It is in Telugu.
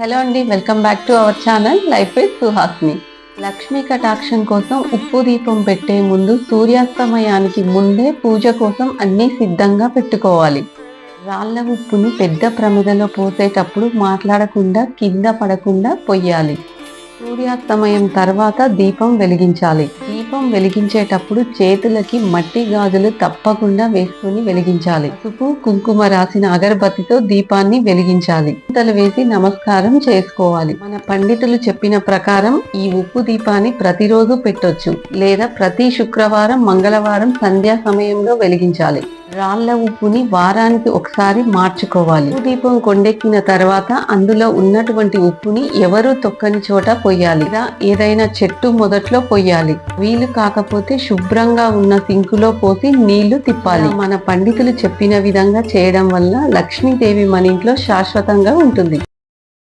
హలో అండి welcome back to our channel life with Suhasni. Lakshmi కటాక్షం కోసం ఉప్పు దీపం పెట్టే ముందు సూర్యాస్తమయానికి ముందే పూజ కోసం అన్నీ సిద్ధంగా పెట్టుకోవాలి. రాళ్ళ ఉప్పుని పెద్ద ప్రమిదలో పోసేటప్పుడు మాట్లాడకుండా కింద పడకుండా పొయ్యాలి. సూర్యాస్తమయం తర్వాత దీపం వెలిగించాలి. దీపం వెలిగించేటప్పుడు చేతులకి మట్టి గాజులు తప్పకుండా వేసుకొని వెలిగించాలి. పసుపు కుంకుమ రాసిన అగరబత్తితో దీపాన్ని వెలిగించాలి. చింతలు వేసి నమస్కారం చేసుకోవాలి. మన పండితులు చెప్పిన ప్రకారం ఈ ఉప్పు దీపాన్ని ప్రతిరోజు పెట్టొచ్చు. లేదా ప్రతి శుక్రవారం మంగళవారం సంధ్యా సమయంలో వెలిగించాలి. రాళ్ళ ఉప్పుని వారానికి ఒకసారి మార్చుకోవాలి. దీపం కొండెక్కిన తర్వాత అందులో ఉన్నటువంటి ఉప్పుని ఎవరు తొక్కని చోట పొయ్యాలి. లేదా ఏదైనా చెట్టు మొదట్లో పొయ్యాలి. వీలు కాకపోతే శుభ్రంగా ఉన్న సింకులో పోసి నీళ్ళు తిప్పాలి. మన పండితులు చెప్పిన విధంగా చేయడం వల్ల లక్ష్మీదేవి మన ఇంట్లో శాశ్వతంగా ఉంటుంది.